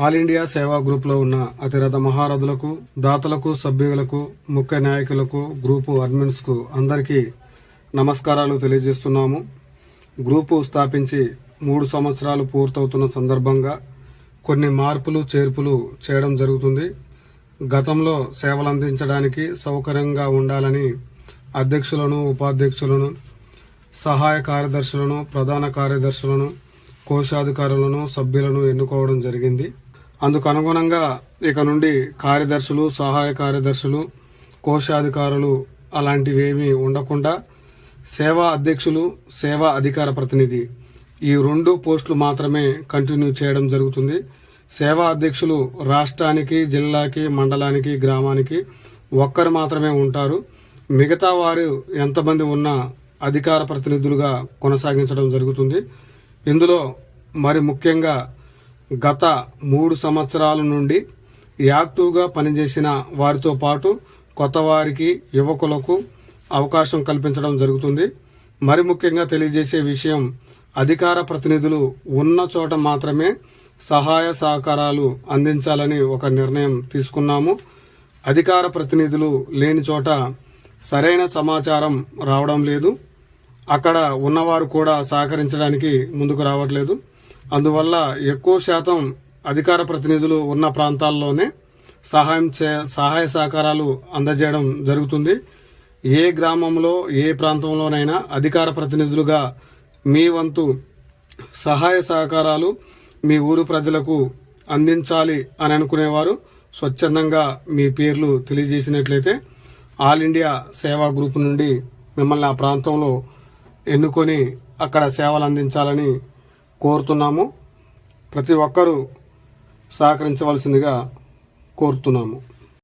All India సేవా గ్రూప్లో ఉన్న అతిరథ మహారథులకు దాతలకు సభ్యులకు ముఖ్య నాయకులకు గ్రూపు అడ్మిన్స్కు అందరికీ నమస్కారాలు తెలియజేస్తున్నాము. గ్రూపు స్థాపించి మూడు సంవత్సరాలు పూర్తవుతున్న సందర్భంగా కొన్ని మార్పులు చేర్పులు చేయడం జరుగుతుంది. గతంలో సేవలు అందించడానికి సౌకర్యంగా ఉండాలని అధ్యక్షులను ఉపాధ్యక్షులను సహాయ కార్యదర్శులను ప్రధాన కార్యదర్శులను కోశాధికారులను సభ్యులను ఎన్నుకోవడం జరిగింది. అందుకు అనుగుణంగా ఇక నుండి కార్యదర్శులు సహాయ కార్యదర్శులు కోశాధికారులు అలాంటివేమీ ఉండకుండా సేవా అధ్యక్షులు సేవా అధికార ప్రతినిధి ఈ రెండు పోస్టులు మాత్రమే కంటిన్యూ చేయడం జరుగుతుంది. సేవా అధ్యక్షులు రాష్ట్రానికి జిల్లాకి మండలానికి గ్రామానికి ఒక్కరు మాత్రమే ఉంటారు. మిగతా వారు ఎంతమంది ఉన్నా అధికార ప్రతినిధులుగా కొనసాగించడం జరుగుతుంది. ఇందులో మరి ముఖ్యంగా గత మూడు సంవత్సరాల నుండి యాక్టివ్గా పనిచేసిన వారితో పాటు కొత్త వారికి యువకులకు అవకాశం కల్పించడం జరుగుతుంది. మరి ముఖ్యంగా తెలియజేసే విషయం అధికార ప్రతినిధులు ఉన్న చోట మాత్రమే సహాయ సహకారాలు అందించాలని ఒక నిర్ణయం తీసుకున్నాము. అధికార ప్రతినిధులు లేని చోట సరైన సమాచారం రావడం లేదు. అక్కడ ఉన్నవారు కూడా సహకరించడానికి ముందుకు రావట్లేదు. అందువల్ల ఎక్కువ శాతం అధికార ప్రతినిధులు ఉన్న ప్రాంతాల్లోనే సహాయం చే సహాయ సహకారాలు అందజేయడం జరుగుతుంది. ఏ గ్రామంలో ఏ ప్రాంతంలోనైనా అధికార ప్రతినిధులుగా మీ వంతు సహాయ సహకారాలు మీ ఊరు ప్రజలకు అందించాలి అని అనుకునేవారు. స్వచ్ఛందంగా మీ పేర్లు తెలియజేసినట్లయితే ఆల్ ఇండియా సేవా గ్రూప్ నుండి మిమ్మల్ని ఆ ప్రాంతంలో ఎన్నుకొని అక్కడ సేవలు అందించాలని కోరుతున్నాము. ప్రతి ఒక్కరూ సహకరించవలసిందిగా కోరుతున్నాము.